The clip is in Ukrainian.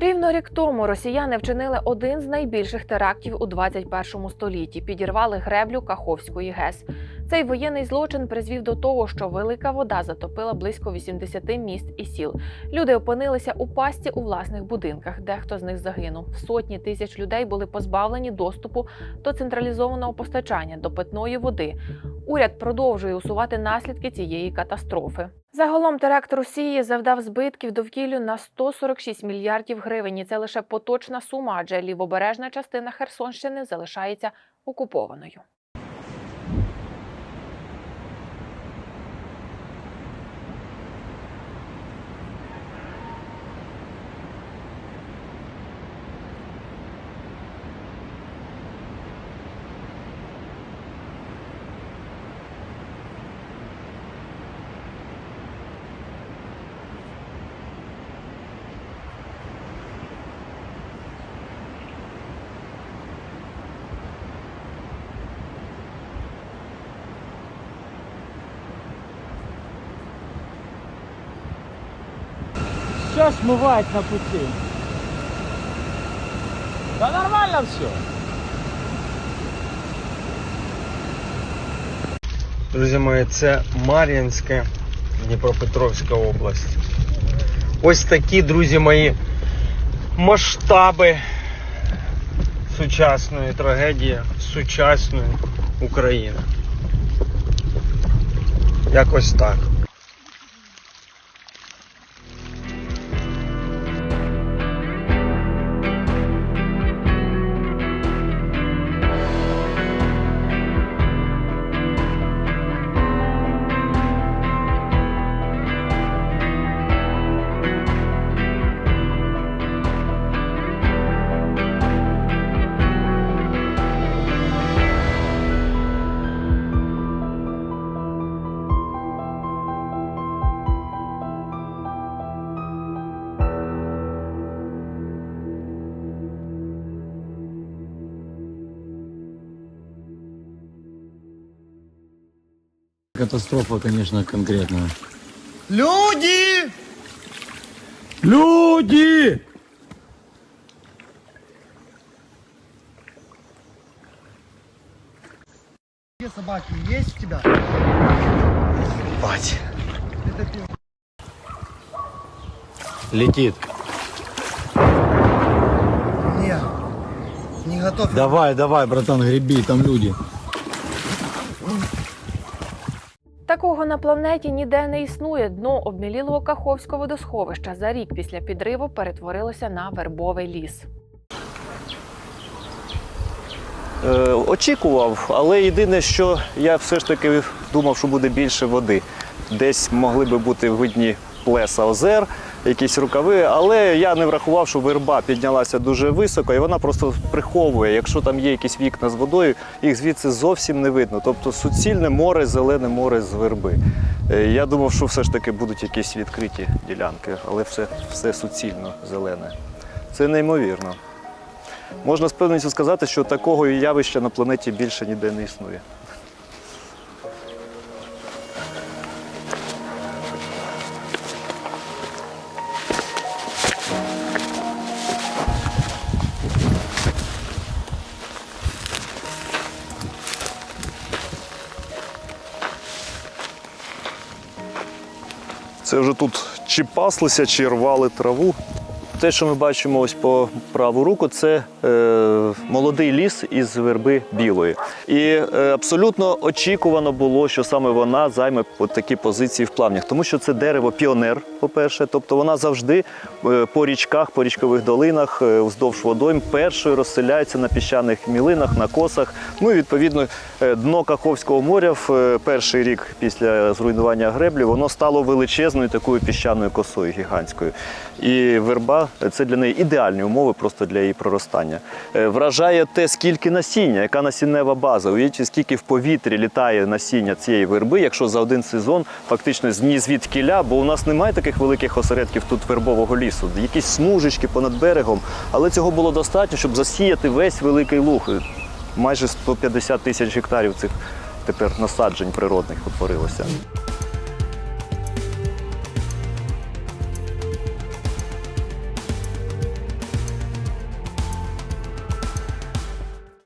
Рівно рік тому росіяни вчинили один з найбільших терактів у 21 столітті. Підірвали греблю Каховської ГЕС. Цей воєнний злочин призвів до того, що велика вода затопила близько 80 міст і сіл. Люди опинилися у пастці у власних будинках. Дехто з них загинув. Сотні тисяч людей були позбавлені доступу до централізованого постачання до питної води. Уряд продовжує усувати наслідки цієї катастрофи. Загалом теракт Росії завдав збитків довкіллю на 146 мільярдів гривень. І це лише поточна сума, адже лівобережна частина Херсонщини залишається окупованою. Все смывает на пути. Да нормально все. Друзі мої, це Мар'їнське, Дніпропетровська область. Ось такі, друзі мої, масштаби сучасної трагедії сучасної України. Якось так. Катастрофа, конечно, конкретная. Люди! Люди! Две собаки есть у тебя? Бать. Летит. Не, не готов. Давай, давай, братан, греби, там люди. Такого на планеті ніде не існує. Дно обмілілого Каховського водосховища за рік після підриву перетворилося на вербовий ліс. Е, очікував, але єдине, що я все ж таки думав, що буде більше води. Десь могли би бути видні плеса озер, якісь рукави, але я не врахував, що верба піднялася дуже високо і вона просто приховує. Якщо там є якісь вікна з водою, їх звідси зовсім не видно. Тобто суцільне море, зелене море з верби. Е, Я думав, що все ж таки будуть якісь відкриті ділянки, але все, все суцільно зелене. Це неймовірно. Можна з певністю сказати, що такого явища на планеті більше ніде не існує. Це вже тут чи паслися, чи рвали траву. Те, що ми бачимо ось по праву руку, це е, молодий ліс із верби білої. І е, абсолютно очікувано було, що саме вона займе такі позиції в плавнях, тому що це дерево піонер, по-перше, тобто вона завжди е, по річках, по річкових долинах, е, вздовж водойм першою розселяється на піщаних мілинах, на косах. Ну і відповідно е, дно Каховського моря в перший рік після зруйнування греблі воно стало величезною такою піщаною косою гігантською. І верба це для неї ідеальні умови просто для її проростання. Е, Вражає те, скільки насіння, яка насіннева база. Уявіть, скільки в повітрі літає насіння цієї верби, якщо за один сезон фактично ні звідкіля, бо у нас немає таких великих осередків тут вербового лісу, якісь смужечки понад берегом, але цього було достатньо, щоб засіяти весь великий луг. Майже 150 тисяч гектарів цих тепер насаджень природних утворилося.